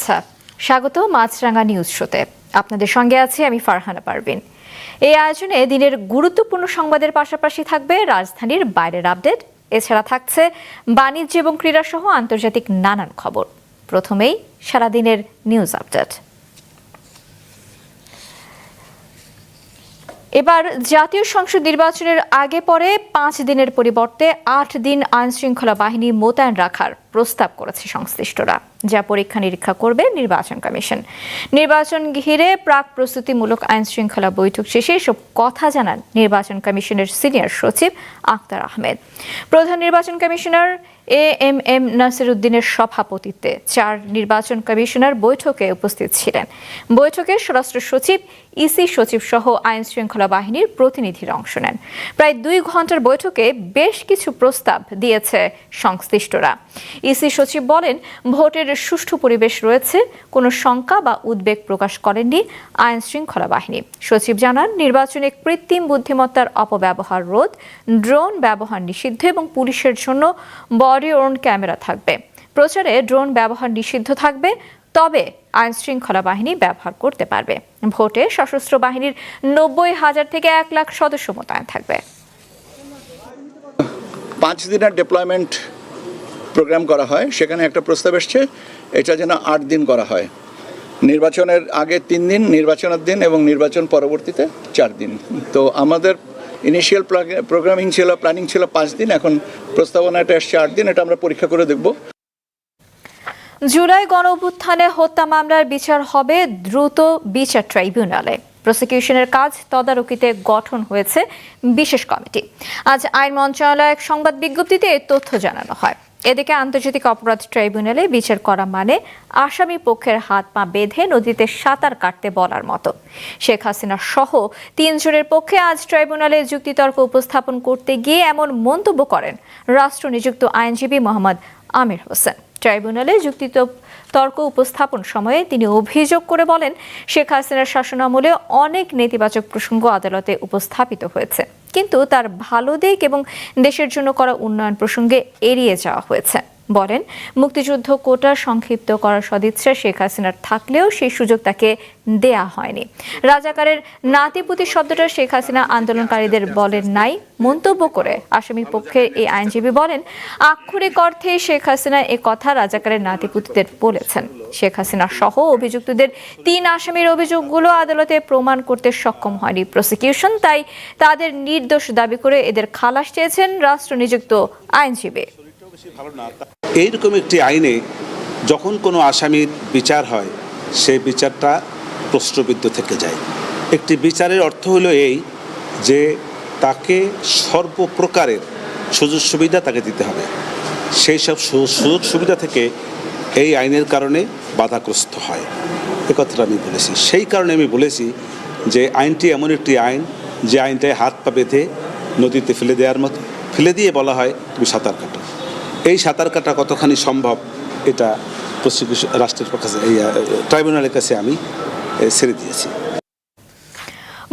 শুভেচ্ছা। স্বাগত মাছরাঙ্গা নিউজ শোতে। আপনাদের সঙ্গে আছি আমি ফারহানা পারভিন। এই আয়োজনে দিনের গুরুত্বপূর্ণ সংবাদের পাশাপাশি থাকবে রাজধানীর বাইরের আপডেট। এছাড়া থাকছে বাণিজ্য এবং ক্রীড়াসহ আন্তর্জাতিক নানান খবর। প্রথমেই সারাদিনের নিউজ আপডেট। এবার জাতীয় সংসদ নির্বাচনের আগে পরে পাঁচ দিনের পরিবর্তে আট দিন আইন শৃঙ্খলা বাহিনী মোতায়েন রাখার প্রস্তাব করেছে সংশ্লিষ্টরা, যা পরীক্ষা নিরীক্ষা করবে নির্বাচন কমিশন। নির্বাচন ঘিরে প্রাক প্রস্তুতিমূলক আইন শৃঙ্খলা বৈঠক শেষে এসব কথা জানান নির্বাচন কমিশনের সিনিয়র সচিব আক্তার আহমেদ। প্রধান নির্বাচন commissioner A M M Nasir উদ্দিনের সভাপতিত্বে চার নির্বাচন কমিশনার বৈঠকে উপস্থিত ছিলেন। বৈঠকে স্বরাষ্ট্র সচিব, ইসি সচিব সহ আইন শৃঙ্খলা বাহিনীর প্রতিনিধিরা অংশ নেন। প্রায় দুই ঘণ্টার বৈঠকে বেশ কিছু প্রস্তাব দিয়েছে সংশ্লিষ্টরা। ইসি সচিব বলেন, ভোটের সুষ্ঠু পরিবেশ রয়েছে, কোনো শঙ্কা বা উদ্বেগ প্রকাশ করেননি আইন শৃঙ্খলা বাহিনী। সচিব জানান, নির্বাচনে কৃত্রিম বুদ্ধিমত্তার অপব্যবহার রোধ, ড্রোন ব্যবহার নিষিদ্ধ এবং পুলিশের জন্য বডি ওর্ন ক্যামেরা থাকবে। প্রচারে ড্রোন ব্যবহার নিষিদ্ধ থাকবে, তবে আইন শৃঙ্খলা বাহিনী ব্যবহার করতে পারবে। ভোটে সশস্ত্র বাহিনীর নব্বই হাজার থেকে এক লাখ সদস্য মোতায়েন থাকবে। পাঁচ দিনের ডিপ্লয়মেন্ট প্রোগ্রাম করা হয়, সেখানে একটা প্রস্তাব এসছে, এটা যেন আট দিন করা হয়। নির্বাচনের আগে তিন দিন, নির্বাচনের দিন এবং নির্বাচন পরবর্তীতে চার দিন। তো আমাদের ইনিশিয়াল প্রোগ্রামিং ছিল প্ল্যানিং ছিল পাঁচ দিন, এখন প্রস্তাবনাটা এসছে আট দিন, এটা আমরা পরীক্ষা করে দেখব। জুলাই গণ অভ্যুত্থানে হত্যা মামলার বিচার হবে দ্রুত বিচার ট্রাইব্যুনালে। প্রসিকিউশনের কাজ তদারকিতে গঠন হয়েছে বিশেষ কমিটি। আজ আইন মন্ত্রণালয় এক সংবাদ বিজ্ঞপ্তিতে তথ্য জানানো হয়। এদিকে আন্তর্জাতিক অপরাধ ট্রাইব্যুনালে বিচার করা মানে আসামি পক্ষের হাত পা বেঁধে নদীতে সাঁতার কাটতে বলার মতো। শেখ হাসিনা সহ তিনজনের পক্ষে আজ ট্রাইব্যুনালে যুক্তিতর্ক উপস্থাপন করতে গিয়ে এমন মন্তব্য করেন রাষ্ট্র নিযুক্ত আইনজীবী মোহাম্মদ আমির হোসেন। ট্রাইব্যুনালে যুক্তি তর্ক উপস্থাপন সময়ে তিনি অভিযোগ করে বলেন, শেখ হাসিনার শাসনামলে অনেক নেতিবাচক প্রসঙ্গ আদালতে উপস্থাপিত হয়েছে। কিন্তু তার ভালো দিক এবং দেশের জন্য করা উন্নয়ন প্রসঙ্গে এড়িয়ে যাওয়া হয়েছে। বলেন, মুক্তিযুদ্ধ কোটা সংক্ষিপ্ত করার সদিচ্ছা শেখ হাসিনার থাকলেও সেই সুযোগ তাকে দেয়া হয়নি। রাজাকারের নাতিপুতি শব্দটা শেখ হাসিনা আন্দোলনকারীদের বলেন নাই, মন্তব্য করে আসামি পক্ষের এই আইনজীবী বলেন, আক্ষরিক অর্থে শেখ হাসিনা এ কথা রাজাকারের নাতিপুতিদের বলেছেন। শেখ হাসিনা সহ অভিযুক্তদের তিন আসামির অভিযোগগুলো আদালতে প্রমাণ করতে সক্ষম হয়নি। প্রসিকিউশন তাই তাদের নির্দোষ দাবি করে এদের খালাস চেয়েছেন রাষ্ট্র নিযুক্ত আইনজীবী। এইরকম একটি আইনে যখন কোনো আসামির বিচার হয়, সেই বিচারটা প্রশ্নবিদ্ধ থেকে যায়। একটি বিচারের অর্থ হলো এই যে তাকে সর্বপ্রকারের সুযোগ সুবিধা তাকে দিতে হবে। সেই সব সুযোগ সুবিধা থেকে এই আইনের কারণে বাধাগ্রস্ত হয়। এ কথাটা আমি বলেছি। সেই কারণে আমি বলেছি যে আইনটি এমন একটি আইন যে আইনটায় হাত পা বেঁধে নদীতে ফেলে দেওয়ার মতো, ফেলে দিয়ে বলা হয় তুমি সাঁতার কাটো। এই সাঁতার কাটা কতখানি সম্ভব, এটা প্রসিকিউশন রাষ্ট্রের কাছে ট্রাইব্যুনালের কাছে আমি ছেড়ে দিয়েছি।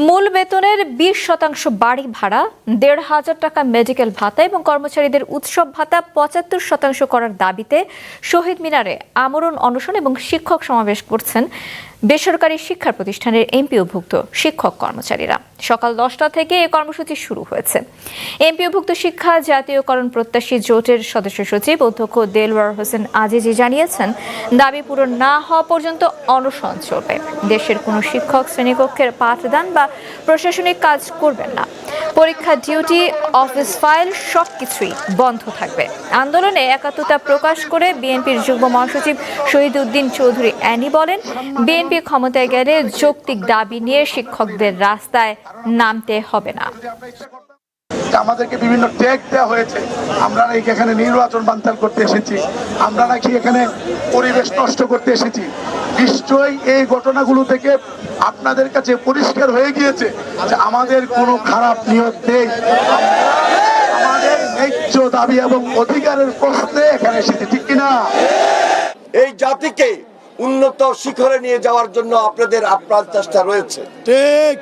মূল বেতনের বিশ শতাংশ বাড়ি ভাড়া, দেড় হাজার টাকা মেডিকেল ভাতা এবং কর্মচারীদের উৎসব ভাতা পঁচাত্তর শতাংশ করার দাবিতে শহীদ মিনারে আমরণ অনশন এবং শিক্ষক সমাবেশ করছেন বেসরকারি শিক্ষা প্রতিষ্ঠানের এমপিওভুক্ত শিক্ষক কর্মচারীরা। সকাল দশটা থেকে এই কর্মসূচি শুরু হয়েছে। এমপিওভুক্ত শিক্ষা, জাতীয়করণ প্রত্যাশী জোটের সদস্য সচিব অধ্যক্ষ দেলওয়ার হোসেন আজিজি জানিয়েছেন, দাবি পূরণ না হওয়া পর্যন্ত অনশন চলবে। দেশের কোনো শিক্ষক শ্রেণীকক্ষের পাঠদান বা প্রশাসনিক কাজ করবেন না। পরীক্ষা ডিউটি, অফিস ফাইল সবকিছুই বন্ধ থাকবে। আন্দোলনে একাত্মতা প্রকাশ করে বিএনপির যুগ্ম মহাসচিব শহীদ উদ্দিন চৌধুরী অ্যানি বলেন, বিএনপি ক্ষমতায় গেলে যৌক্তিক দাবি নিয়ে শিক্ষকদের রাস্তায় নামতে হবে না। আমাদেরকে বিভিন্ন ট্যাগ দেওয়া হয়েছে আমরা নাকি এখানে নির্বাচন বানচাল করতে এসেছি আমরা নাকি এখানে পরিবেশ নষ্ট করতে এসেছি। নিশ্চয়ই এই ঘটনাগুলো থেকে আপনাদের কাছে পরিষ্কার হয়ে গিয়েছে যে আমাদের কোনো খারাপ নিয়ত নেই। আমাদের ন্যায্য দাবি এবং অধিকারের প্রশ্নে এখানে এসেছি ঠিক কিনা? এই জাতিকে উন্নত শিখরে নিয়ে যাওয়ার জন্য আপনাদের আপ্রাণ চেষ্টা রয়েছে। ঠিক।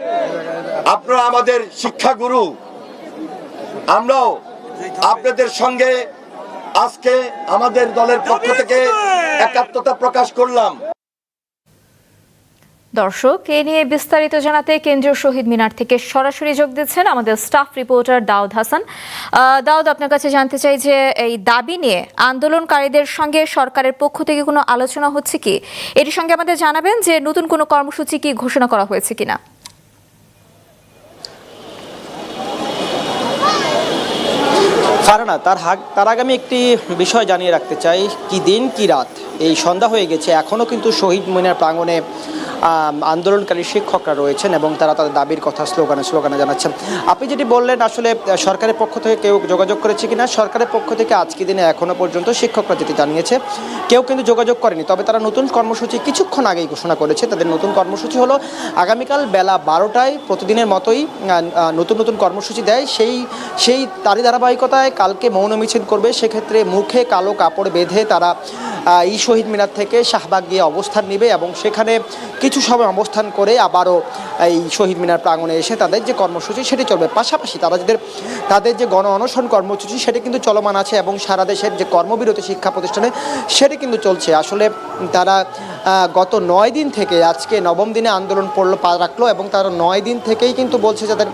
আপনারা আমাদের শিক্ষাগুরু আমরাও আপনাদের সঙ্গে আজকে আমাদের দলের পক্ষ থেকে একাত্মতা প্রকাশ করলাম। দর্শক, এ নিয়ে বিস্তারিত জানাতে কেন্দ্রীয় শহীদ মিনার থেকে সরাসরি যোগ দিচ্ছেন আমাদের স্টাফ রিপোর্টার দাউদ হাসান। দাউদ, আপনার কাছে জানতে চাই যে এই দাবি নিয়ে আন্দোলনকারীদের সঙ্গে সরকারের পক্ষ থেকে কোনো আলোচনা হচ্ছে কি? এর সঙ্গে আমাদের জানাবেন যে নতুন কোনো কর্মসূচি কি ঘোষণা করা হয়েছে কিনা? ফারানা, তার তার আগে আমি একটি বিষয় জানিয়ে রাখতে চাই। কি দিন, কি রাত? এই সন্ধ্যা হয়ে গেছে। এখনও কিন্তু শহীদ মিনার প্রাঙ্গণে আন্দোলনকারী শিক্ষকরা রয়েছেন এবং তারা তাদের দাবির কথা স্লোগানে স্লোগানে জানাচ্ছেন। আপনি যেটি বললেন, আসলে সরকারের পক্ষ থেকে কেউ যোগাযোগ করেছে কিনা, সরকারের পক্ষ থেকে আজকে দিনে এখনও পর্যন্ত শিক্ষকরা যেটি জানিয়েছে, কেউ কিন্তু যোগাযোগ করেনি। তবে তারা নতুন কর্মসূচি কিছুক্ষণ আগেই ঘোষণা করেছে। তাদের নতুন কর্মসূচি হলো, আগামীকাল বেলা বারোটায় প্রতিদিনের মতোই নতুন নতুন কর্মসূচি দেয়। সেই সেই তারই ধারাবাহিকতায় কালকে মৌন মিছিল করবে। সেক্ষেত্রে মুখে কালো কাপড় বেঁধে তারা এই শহীদ মিনার থেকে শাহবাগ গিয়ে অবস্থান নেবে এবং সেখানে কিছু সময় অবস্থান করে আবারও এই শহীদ মিনার প্রাঙ্গনে এসে তাদের যে কর্মসূচি সেটি চলবে। পাশাপাশি তারা যাদের তাদের যে গণ অনশন কর্মসূচি সেটি কিন্তু চলমান আছে এবং সারা দেশের যে কর্মবিরতি শিক্ষা প্রতিষ্ঠানে সেটি কিন্তু চলছে। আসলে তারা গত নয় দিন থেকে আজকে নবম দিনে আন্দোলন পড়ল পা রাখল এবং তারা নয় দিন থেকেই কিন্তু বলছে যাদের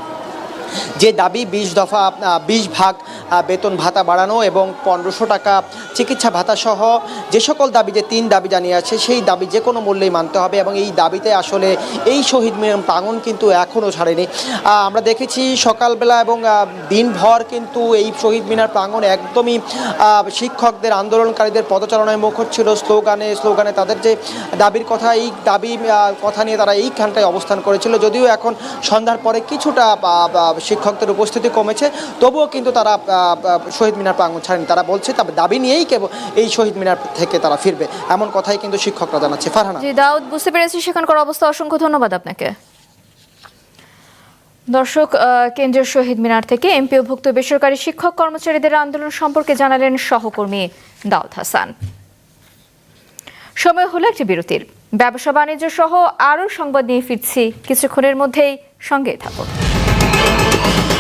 যে দাবি বিশ দফা বিশ ভাগ বেতন ভাতা বাড়ানো এবং পনেরোশো টাকা চিকিৎসা ভাতা সহ যে সকল দাবি, যে তিন দাবি জানিয়ে আছে, সেই দাবি যে কোনো মূল্যেই মানতে হবে এবং এই দাবিতে আসলে এই শহীদ মিনার প্রাঙ্গণ কিন্তু এখনও ছাড়েনি। আমরা দেখেছি সকালবেলা এবং দিনভর কিন্তু এই শহীদ মিনার প্রাঙ্গণ একদমই শিক্ষকদের, আন্দোলনকারীদের পদচারণায় মুখর ছিল। স্লোগানে স্লোগানে তাদের যে দাবির কথা, এই দাবি কথা নিয়ে তারা এইখানটায় অবস্থান করেছিল। যদিও এখন সন্ধ্যার পরে কিছুটা শিক্ষকদের উপস্থিতি কমেছে। তবুও কিন্তু তারা শহীদ মিনার প্রাঙ্গণ ছাড়েনি। তারা বলছে তবে দাবি নিয়েই কেবল এই শহীদ মিনার থেকে তারা ফিরবে। এমন কথাই কিন্তু শিক্ষকরা জানাচ্ছে। ফারহানা। দাউদ বুঝতে পেরেছি সেখানকার অবস্থা। অসংখ্য ধন্যবাদ আপনাকে। দর্শক আহ, কেন্দ্রীয় শহীদ মিনার থেকে এমপিওভুক্ত বেসরকারি শিক্ষক কর্মচারীদের আন্দোলন সম্পর্কে জানালেন সহকর্মী দাউদ হাসান। সময় হলো একটি বিরতির। ব্যবসা বাণিজ্য সহ আরও সংবাদ নিয়ে ফিরছি। কিছুক্ষণের মধ্যেই সঙ্গেই থাকুন।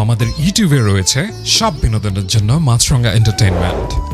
আমাদের ইউটিউবে রয়েছে সব বিনোদনের জন্য মাছরঙ্গা এন্টারটেইনমেন্ট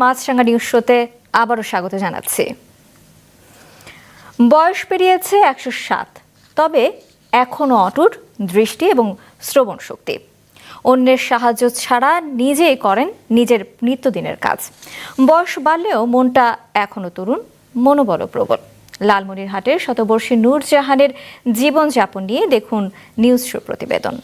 মাছরাঙ্গা নিউজ শোতে আবারও স্বাগত জানাচ্ছি। বয়স পেরিয়েছে একশো সাত, তবে এখনও অটুট দৃষ্টি এবং শ্রবণ শক্তি। অন্যের সাহায্য ছাড়া নিজেই করেন নিজের নিত্যদিনের কাজ। বয়স বাড়লেও মনটা এখনও তরুণ মনোবল প্রবল। লালমনিরহাটের শতবর্ষী নূরজাহানের জীবনযাপন নিয়ে দেখুন নিউজ শো প্রতিবেদন।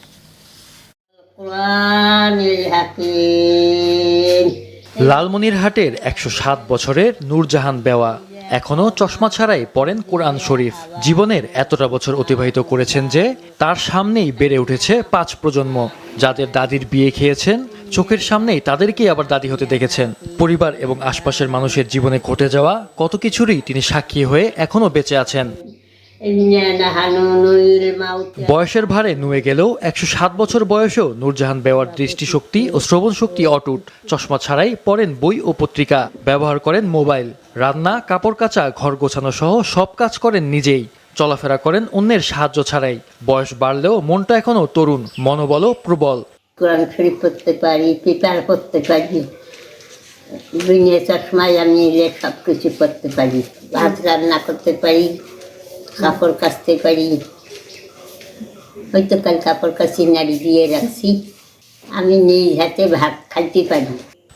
লালমনিরহাটের একশো সাত বছরের নূরজাহান বেওয়া এখনও চশমা ছাড়াই পড়েন কোরআন শরীফ। জীবনের এতটা বছর অতিবাহিত করেছেন যে তার সামনেই বেড়ে উঠেছে পাঁচ প্রজন্ম। যাদের দাদির বিয়ে খেয়েছেন, চোখের সামনেই তাদেরকেই আবার দাদি হতে দেখেছেন। পরিবার এবং আশপাশের মানুষের জীবনে ঘটে যাওয়া কত কিছুরই তিনি সাক্ষী হয়ে এখনও বেঁচে আছেন। বয়সের ভারে নুয়ে গেলেও একশো সাত বছর বয়সেও নূরজাহান বেওয়ার দৃষ্টিশক্তি ও শ্রবণ শক্তি অটুট। চশমা ছাড়াই পড়েন বই ও পত্রিকা, ব্যবহার করেন মোবাইল, রান্না, কাপড় কাচা, ঘর গোছানো সহ সব কাজ করেন নিজেই। চলাফেরা করেন অন্যের সাহায্য ছাড়াই। বয়স বাড়লেও মনটা এখনও তরুণ, মনোবলও প্রবল। কোরআন শরীফ পারি পারি দুনিয়া চশমায় আমি সব কিছু করতে পারি, ভাত রান্না করতে পারি কাপড় কাচতে পারি। হয়তো কাল কাপড় কাচি নাড়ি দিয়ে রাখছি। আমি নিজ হাতে ভাত খাইতে পারি।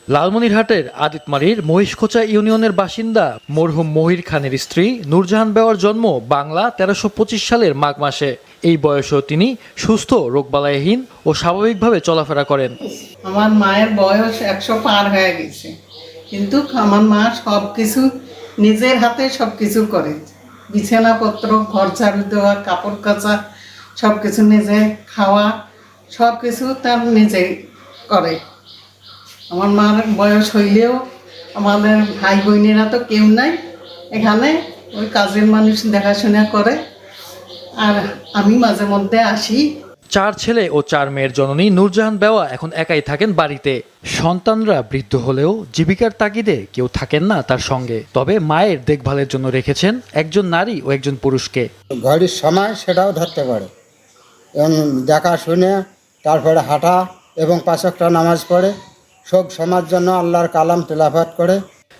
লালমনিরহাটের আদিতমারির মহিষখোচা ইউনিয়নের বাসিন্দা মরহুম মহির খানের স্ত্রী নূরজাহান বেওয়ার জন্ম বাংলা তেরোশো পঁচিশ সালের মাঘ মাসে। এই বয়সেও তিনি সুস্থ রোগবালাইহীন ও স্বাভাবিকভাবে চলাফেরা করেন। আমার মায়ের বয়স একশো পার হয়ে গেছে। কিন্তু আমার মা সব কিছু নিজের হাতে সব কিছু করে। বিছানাপত্র, ঘর ঝাড়ু দেওয়া, কাপড় কাচা সব কিছু নিজে খাওয়া সব কিছু তার নিজে করে। আমার মার বয়স হইলেও আমাদের ভাই বোনেরা তো কেউ নাই। এখানে ওই কাজের মানুষ দেখাশোনা করে। আর আমি মাঝে মধ্যে আসি। চার ছেলে ও চার মেয়ের জননী নূরজাহান বেওয়া এখন একাই থাকেন বাড়িতে। সন্তানরা বৃদ্ধ হলেও জীবিকার তাগিদে কেউ থাকেন না তার সঙ্গে। তবে মায়ের দেখভালের জন্য রেখেছেন একজন নারী ও একজন পুরুষকে। ঘড়ির সময় সেটাও ধরতে পারে। এবং দেখা শুনে তারপরে হাঁটা এবং পাঁচকটা নামাজ পড়ে সব সমাজ জন্য আল্লাহর কালাম তেলাফাত করে।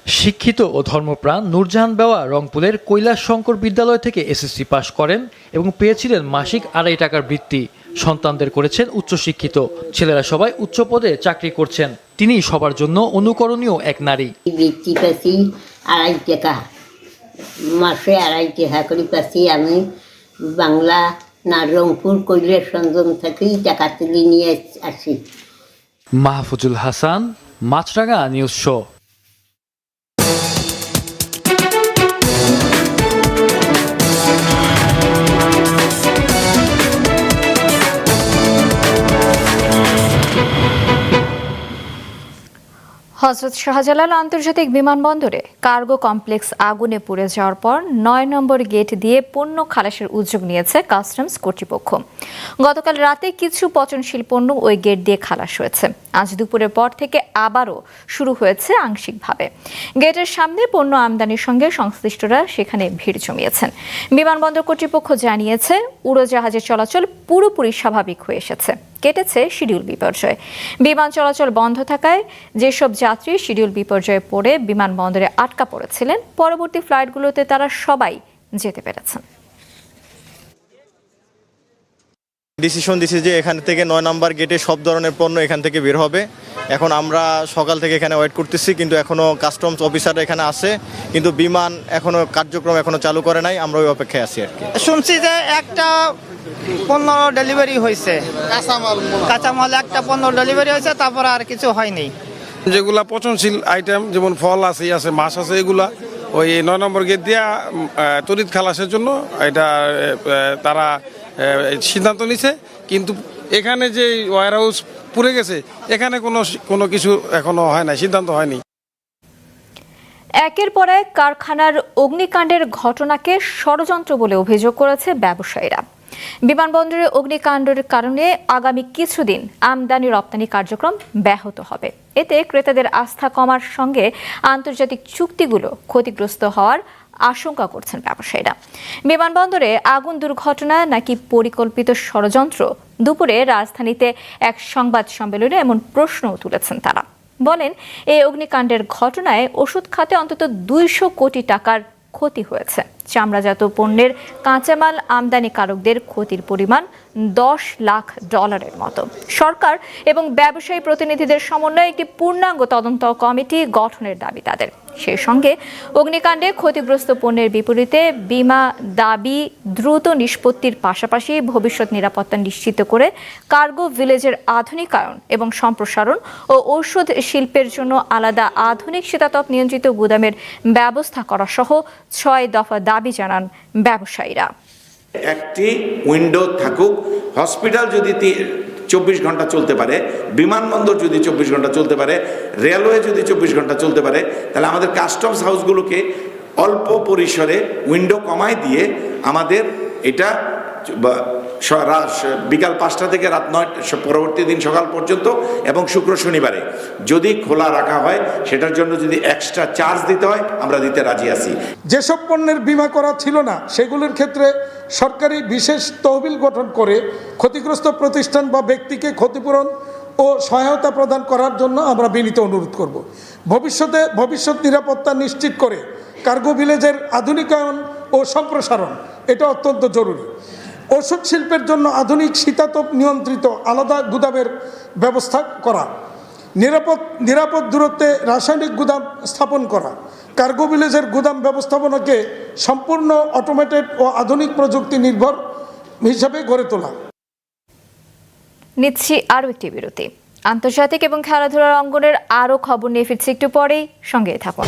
শিক্ষিত ও ধর্মপ্রাণ নূরজাহান বেওয়া রংপুরের কৈলাস শঙ্কর বিদ্যালয় থেকে এসএসসি পাশ করেন এবং পেয়েছিলেন মাসিক আড়াই টাকার বৃত্তি। সন্তানদের করেছেন উচ্চশিক্ষিত। ছেলেরা সবাই উচ্চ পদে চাকরি করছেন। তিনি সবার জন্য অনুকরণীয় এক নারী। বৃত্তি পাচ্ছি আড়াই টাকা। মাসে আড়াই টাকা করে পাচ্ছি আমি বাংলা না রংপুর কৈলাস সঞ্জম থেকে টাকা তুলে নিয়ে আসি। Mahfuzul Hasan Maasranga news show. হজরত শাহজালাল আন্তর্জাতিক বিমানবন্দরে কার্গো কমপ্লেক্স আগুনে পুড়ে যাওয়ার পর নয় নম্বর গেট দিয়ে পণ্য খালাসের উদ্যোগ নিয়েছে কাস্টমস কর্তৃপক্ষ। গতকাল রাতে কিছু পচনশীল পণ্য ওই গেট দিয়ে খালাস হয়েছে। আজ দুপুরের পর থেকে আবারও শুরু হয়েছে আংশিকভাবে। গেটের সামনে পণ্য আমদানির সঙ্গে সংশ্লিষ্টরা সেখানে ভিড় জমিয়েছেন। বিমানবন্দর কর্তৃপক্ষ জানিয়েছে, উড়োজাহাজের চলাচল পুরোপুরি স্বাভাবিক হয়ে এসেছে। কেটেছে শিডিউল বিপর্যয়। বিমান চলাচল বন্ধ থাকায় যেসব যাত্রী শিডিউল বিপর্যয়ে পড়ে বিমানবন্দরে আটকা পড়েছিলেন পরবর্তী ফ্লাইটগুলোতে তারা সবাই যেতে পেরেছেন। ডিসিশন দিছে যে এখান থেকে নয় নাম্বার গেটে সব ধরনের পণ্য এখান থেকে বের হবে। এখন আমরা সকাল থেকে এখানে ওয়েট করতেছি কিন্তু এখনও কাস্টমস অফিসার এখানে আছে। কিন্তু বিমান এখনও কার্যক্রম এখনও চালু করে নাই আমরা ওই অপেক্ষায় আছি আর কি। শুনছি যে একটা পণ্য ডেলিভারি হয়েছে। কাঁচামাল একটা পণ্য ডেলিভারি হয়েছে তারপর আর কিছু হয়নি। যেগুলা পচনশীল আইটেম যেমন ফল আছে আছে মাছ আছে এগুলা ওই নয় নম্বর গেট দিয়া তড়িৎ খালাসের জন্য এটা তারা সিদ্ধান্ত নিছে। কিন্তু এখানে যে ওয়ার হাউস পুড়ে গেছে এখানে কোনো কোনো কিছু এখনও হয় না সিদ্ধান্ত হয়নি। একের পর এক কারখানার অগ্নিকাণ্ডের ঘটনাকে ষড়যন্ত্র বলে অভিযোগ করেছে ব্যবসায়ীরা। বিমানবন্দরে অগ্নিকাণ্ডের কারণে আগামী কিছুদিন আমদানি রপ্তানি কার্যক্রম ব্যাহত হবে। এতে ক্রেতাদের আস্থা কমার সঙ্গে আন্তর্জাতিক চুক্তিগুলো ক্ষতিগ্রস্ত হওয়ার আশঙ্কা করছেন ব্যবসায়ীরা। বিমানবন্দরে আগুন দুর্ঘটনা নাকি পরিকল্পিত ষড়যন্ত্র? দুপুরে রাজধানীতে এক সংবাদ সম্মেলনে এমন প্রশ্নও তুলেছেন তারা। বলেন, এই অগ্নিকাণ্ডের ঘটনায় ওষুধ খাতে অন্তত দুইশো কোটি টাকার ক্ষতি হয়েছে। চামড়াজাত পণ্যের কাঁচামাল আমদানিকারকদের ক্ষতির পরিমাণ দশ লাখ ডলারের মতো। সরকার এবং ব্যবসায়ী প্রতিনিধিদের সমন্বয়ে একটি পূর্ণাঙ্গ তদন্ত কমিটি গঠনের দাবি তাদের। সেই সঙ্গে অগ্নিকাণ্ডে ক্ষতিগ্রস্ত পণ্যের বিপরীতে বিমা দাবি দ্রুত নিষ্পত্তির পাশাপাশি ভবিষ্যৎ নিরাপত্তা নিশ্চিত করে কার্গো ভিলেজের আধুনিকায়ন এবং সম্প্রসারণ ও ঔষধ শিল্পের জন্য আলাদা আধুনিক শীতাতপ নিয়ন্ত্রিত গুদামের ব্যবস্থা করা সহ ছয় দফা দাবি জানান ব্যবসায়ীরা। একটি উইন্ডো থাকুক, হসপিটাল যদি চব্বিশ ঘণ্টা চলতে পারে, বিমানবন্দর যদি চব্বিশ ঘণ্টা চলতে পারে, রেলওয়ে যদি চব্বিশ ঘণ্টা চলতে পারে, তাহলে আমাদের কাস্টমস হাউসগুলোকে অল্প পরিসরে উইন্ডো কমায় দিয়ে আমাদের এটা বিকাল পাঁচটা থেকে রাত নয় পরবর্তী দিন সকাল পর্যন্ত এবং শুক্র শনিবারে। যদি খোলা রাখা হয়, সেটার জন্য যদি এক্সট্রা চার্জ দিতে হয়, আমরা দিতে রাজি আছি। যেসব পণ্যের বীমা করা ছিল না, সেগুলোর ক্ষেত্রে সরকারি বিশেষ তহবিল গঠন করে ক্ষতিগ্রস্ত প্রতিষ্ঠান বা ব্যক্তিকে ক্ষতিপূরণ ও সহায়তা প্রদান করার জন্য আমরা বিনীত অনুরোধ করব। ভবিষ্যতে ভবিষ্যৎ নিরাপত্তা নিশ্চিত করে কার্গো ভিলেজের আধুনিকায়ন ও সম্প্রসারণ, এটা অত্যন্ত জরুরি। ওষুধ শিল্পের জন্য আধুনিক শীতাতপ নিয়ন্ত্রিত আলাদা গুদামের ব্যবস্থা করা। নিরাপদ নিরাপদ দূরত্বে রাসায়নিক গুদাম স্থাপন করা। কার্গো ভিলেজের গুদাম ব্যবস্থাপনাকে সম্পূর্ণ অটোমেটেড ও আধুনিক প্রযুক্তি নির্ভর হিসাবে গড়ে তোলা। নিচ্ছি আরও একটি বিরতি। আন্তর্জাতিক এবং খেলাধুলার অঙ্গনের আরও খবর নিয়ে ফিরছি একটু পরেই। সঙ্গে থাকুন।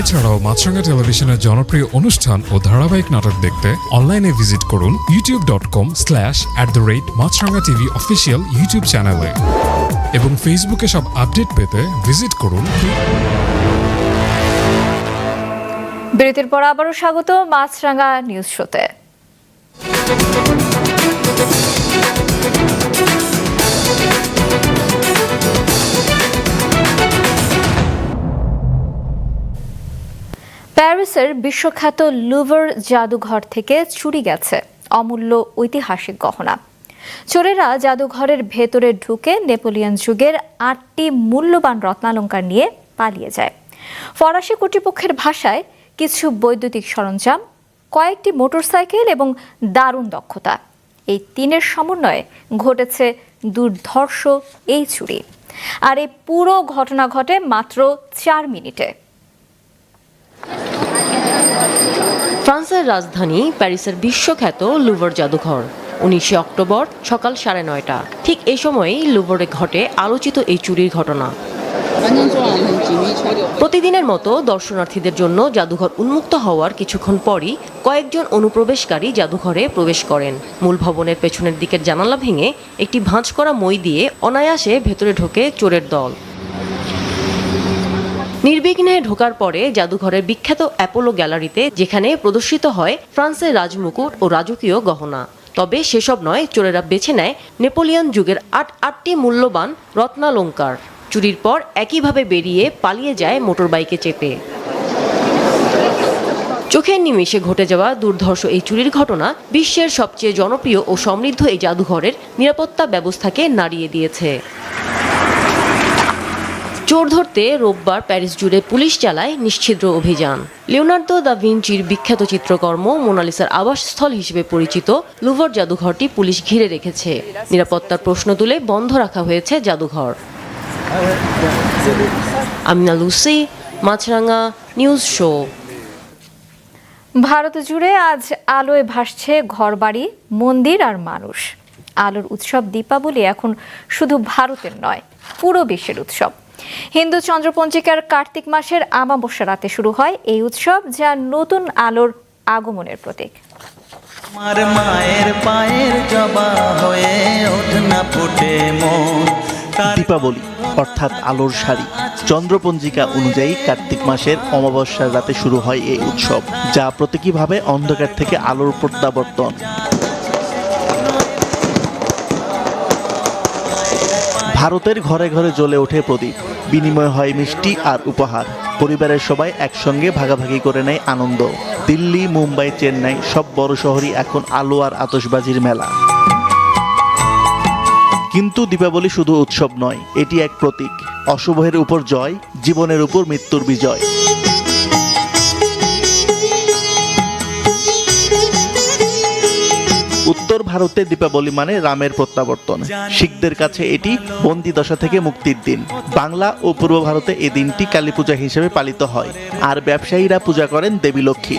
এছাড়াও মাছরাঙ্গা টেলিভিশনের জনপ্রিয় অনুষ্ঠান ও ধারাবাহিক নাটক দেখতে অনলাইনে ভিজিট করুন YouTube dot com slash at the rate Maasranga TV official YouTube চ্যানেলে এবং ফেসবুকে সব আপডেট পেতে ভিজিট করুন। বিরতির পর আবারও স্বাগত মাছরাঙ্গা নিউজ শোতে প্যারিসের বিশ্বখ্যাত লুভার জাদুঘর থেকে চুরি গেছে অমূল্য ঐতিহাসিক গহনা। চোরেরা জাদুঘরের ভেতরে ঢুকে নেপোলিয়ন যুগের আটটি মূল্যবান রত্নালঙ্কার নিয়ে পালিয়ে যায়। ফরাসি কর্তৃপক্ষের ভাষায় কিছু বৈদ্যুতিক সরঞ্জাম কয়েকটি মোটরসাইকেল এবং দারুণ দক্ষতা। এই তিনের সমন্বয়ে ঘটেছে দুর্ধর্ষ এই চুরি। আর এই পুরো ঘটনা ঘটে মাত্র চার মিনিটে। ফ্রান্সের রাজধানী প্যারিসের বিশ্বখ্যাত লুভার জাদুঘর। উনিশে অক্টোবর সকাল সাড়ে নয়টা। ঠিক এই সময়েই লুবরে ঘটে আলোচিত এই চুরির ঘটনা। প্রতিদিনের মতো দর্শনার্থীদের জন্য জাদুঘর উন্মুক্ত হওয়ার কিছুক্ষণ পরই কয়েকজন অনুপ্রবেশকারী জাদুঘরে প্রবেশ করেন। মূল ভবনের পেছনের দিকের জানালা ভেঙে একটি ভাঁজ করা মই দিয়ে অনায়াসে ভেতরে ঢোকে চোরের দল। নির্বিঘ্নে ঢোকার পরে জাদুঘরের বিখ্যাত অ্যাপোলো গ্যালারিতে, যেখানে প্রদর্শিত হয় ফ্রান্সের রাজমুকুট ও রাজকীয় গহনা। তবে সেসব নয়, চোরেরা বেছে নেয় নেপোলিয়ান যুগের আট আটটি মূল্যবান রত্নালঙ্কার। চুরির পর একইভাবে বেরিয়ে পালিয়ে যায় মোটরবাইকে চেপে। চোখের নিমেষে ঘটে যাওয়া দুর্ধর্ষ এই চুরির ঘটনা বিশ্বের সবচেয়ে জনপ্রিয় ও সমৃদ্ধ এই জাদুঘরের নিরাপত্তা ব্যবস্থাকে নাড়িয়ে দিয়েছে। চোর ধরতে রোববার প্যারিস জুড়ে পুলিশ চালায় নিশ্ছিদ্র অভিযান। লিওনার্দো দা ভিঞ্চির বিখ্যাত চিত্রকর্ম মোনালিসার আবাসস্থল হিসেবে পরিচিত লুভর জাদুঘরটি পুলিশ ঘিরে রেখেছে। নিরাপত্তার প্রশ্ন তুলে বন্ধ রাখা হয়েছে জাদুঘর। Amina Lucy, Maasranga, news show. Bharat জুড়ে আজ আলোয় ভাসছে ঘরবাড়ি, মন্দির আর মানুষ। আলোর উৎসব দীপাবলি এখন শুধু ভারতের নয়, পুরো বিশ্বের উৎসব। হিন্দু চন্দ্রপঞ্জিকার কার্তিক মাসের আমাবস্যা রাতে শুরু হয় এই উৎসব যা নতুন আলোর আগমনের প্রতীক। আমার মায়ের পায়ের জবা হয়ে ওঠ না ফুটে মন। দীপাবলি অর্থাৎ আলোর শাড়ি চন্দ্রপঞ্জিকা অনুযায়ী কার্তিক মাসের অমাবস্যার রাতে শুরু হয় এই উৎসব যা প্রতীকীভাবে অন্ধকার থেকে আলোর প্রত্যাবর্তন। ভারতের ঘরে ঘরে জ্বলে ওঠে প্রদীপ। বিনিময় হয় মিষ্টি আর উপহার। পরিবারের সবাই একসঙ্গে ভাগাভাগি করে নেয় আনন্দ। দিল্লি, মুম্বাই, চেন্নাই সব বড় শহরই এখন আলো আর আতশবাজির মেলা। কিন্তু দীপাবলি শুধু উৎসব নয়, এটি এক প্রতীক। অশুভের উপর জয়, জীবনের উপর মৃত্যুর বিজয়। ভারতে দীপাবলি মানে রামের প্রত্যাবর্তন। শিখদের কাছে এটি বন্দি দশা থেকে মুক্তির দিন। বাংলা ও পূর্ব ভারতে এই দিনটি কালী পূজা হিসেবে পালিত হয়। আর ব্যবসায়ীরা পূজা করেন দেবী লক্ষ্মী।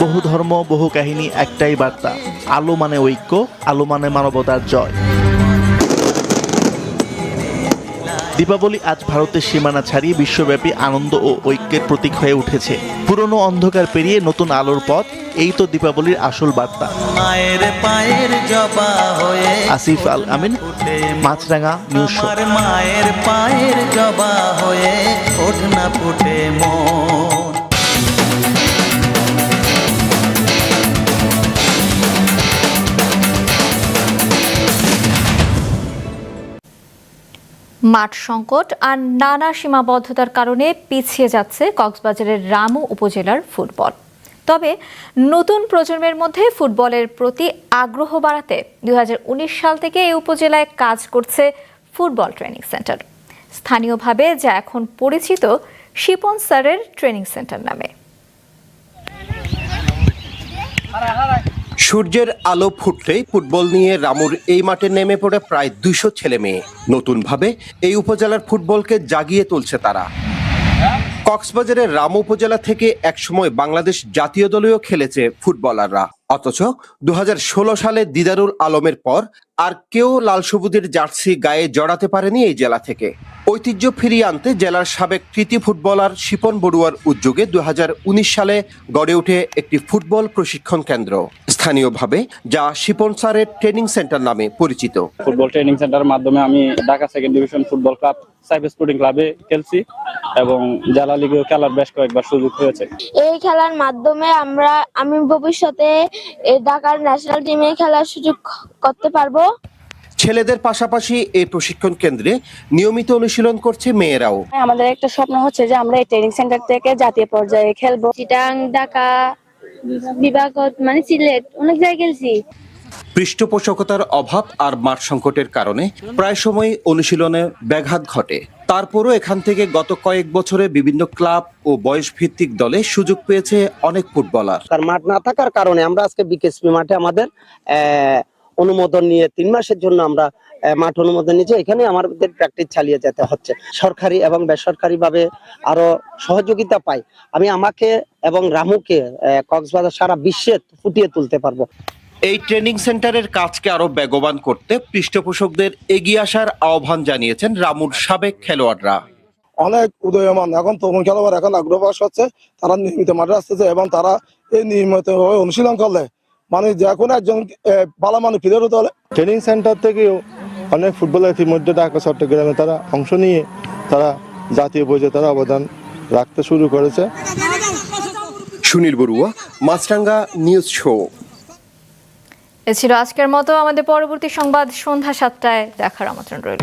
বহু ধর্ম, বহু কাহিনী, একটাই বার্তা। আলো মানে ঐক্য, আলো মানে মানবতার জয়। দীপাবলি আজ ভারতের সীমানা ছাড়িয়ে বিশ্বব্যাপী আনন্দ ও ঐক্যের প্রতীক হয়ে উঠেছে। পুরনো অন্ধকার পেরিয়ে নতুন আলোর পথ এই তো দীপাবলির আসল বার্তা। মায়ের পায়ের জবা হয়ে আসিফ আল আমিন মাছরাঙা নিউজ মায়ের পায়ের জবা হয়ে ওঠ না ফুটে মন। মাঠ সংকট আর নানা সীমাবদ্ধতার কারণে পিছিয়ে যাচ্ছে কক্সবাজারের রামু উপজেলার ফুটবল। তবে নতুন প্রজন্মের মধ্যে ফুটবলের প্রতি আগ্রহ বাড়াতে দু হাজার উনিশ সাল থেকে এই উপজেলায় কাজ করছে ফুটবল ট্রেনিং সেন্টার। স্থানীয়ভাবে যা এখন পরিচিত শিপন স্যারের ট্রেনিং সেন্টার নামে। সূর্যের আলো ফুটলেই ফুটবল নিয়ে রামুর এই মাঠে নেমে পড়ে প্রায় দুইশো ছেলে মেয়ে। নতুনভাবে এই উপজেলার ফুটবলকে জাগিয়ে তুলছে তারা। কক্সবাজারের রাম উপজেলা থেকে একসময় বাংলাদেশ জাতীয় দলেও খেলেছে ফুটবলাররা। অথচ দু হাজার ষোলো সালে দিদারুল আলমের পর আর কেউ লাল সবুজের জার্সি গায়ে জড়াতে পারেনি এই জেলা থেকে। ঐতিহ্য ফিরিয়ে আনতে জেলার সাবেক কৃতি ফুটবলার শিপন বড়ুয়ার উদ্যোগে দু হাজার উনিশ সালে গড়ে ওঠে একটি ফুটবল প্রশিক্ষণ কেন্দ্র। স্থানীয়ভাবে যা শিপন স্যারের ট্রেনিং সেন্টার নামে পরিচিত। ফুটবল ট্রেনিং সেন্টারের মাধ্যমে আমি Dhaka second division football club cyber sporting ক্লাবে খেলছি এবং জেলা লিগেও খেলার বেশ কয়েকবার সুযোগ হয়েছে। এই খেলার মাধ্যমে আমরা আমি ভবিষ্যতে এই ঢাকার ন্যাশনাল টিমে খেলার সুযোগ করতে পারব। ছেলেদের পাশাপাশি এই প্রশিক্ষণ কেন্দ্রে নিয়মিত অনুশীলন করছে মেয়েরাও। আমাদের একটা স্বপ্ন হচ্ছে যে আমরা এই ট্রেনিং সেন্টার থেকে জাতীয় পর্যায়ে খেলব। চিটাং ঢাকা বিভাগ মানে সিলেট অনেক জায়গায় খেলছি পৃষ্ঠপোষকতার অভাব আর মাঠ সংকটের কারণে প্রায় সময় অনুশীলনে ব্যাঘাত ঘটে। তারপরও এখান থেকে গত কয়েক বছরে বিভিন্ন ক্লাব ও বয়স ভিত্তিক দলে সুযোগ পেয়েছে অনেক ফুটবলার। তার মাঠ না থাকার কারণে আমরা আজকে বিকেএসপি মাঠে আমাদের আহ, অনুমোদন নিয়ে তিন মাসের জন্য আমরা মাঠ অনুমোদন নিয়েছি। এখানে আমাদের প্র্যাকটিস চালিয়ে যেতে হচ্ছে। সরকারি এবং বেসরকারি ভাবে আরও সহযোগিতা পাই। আমি আমাকে এবং রামুকে আহ, কক্সবাজার সারা বিশ্বে ফুটিয়ে তুলতে পারব। এই ট্রেনিং সেন্টারের কাজকে আরও বেগবান করতে পৃষ্ঠপোষকদের এগিয়ে আসার আহ্বান জানিয়েছেন রামুর সাবেক খেলোয়াড়রা। অনেক উদয়মান এখন তরুণ খেলোয়াড় এখন আগ্রহ প্রকাশ করছে। তারা নিয়মিত মাঠে আসতেছে এবং তারা এই নিয়মিত অনুশীলন করলে মানে যে কোনো একজন ভালো মানুষ ফিরে হতে হলে ট্রেনিং সেন্টার থেকেও অনেক ফুটবলার ইতিমধ্যে ঢাকা চট্টগ্রামে তারা অংশ নিয়ে তারা জাতীয় পর্যায়ে তারা অবদান রাখতে শুরু করেছে। Sunil Barua Maasranga news show. এ ছিল আজকের মতো। আমাদের পরবর্তী সংবাদ সন্ধ্যা সাতটায় দেখার আমন্ত্রণ রইল।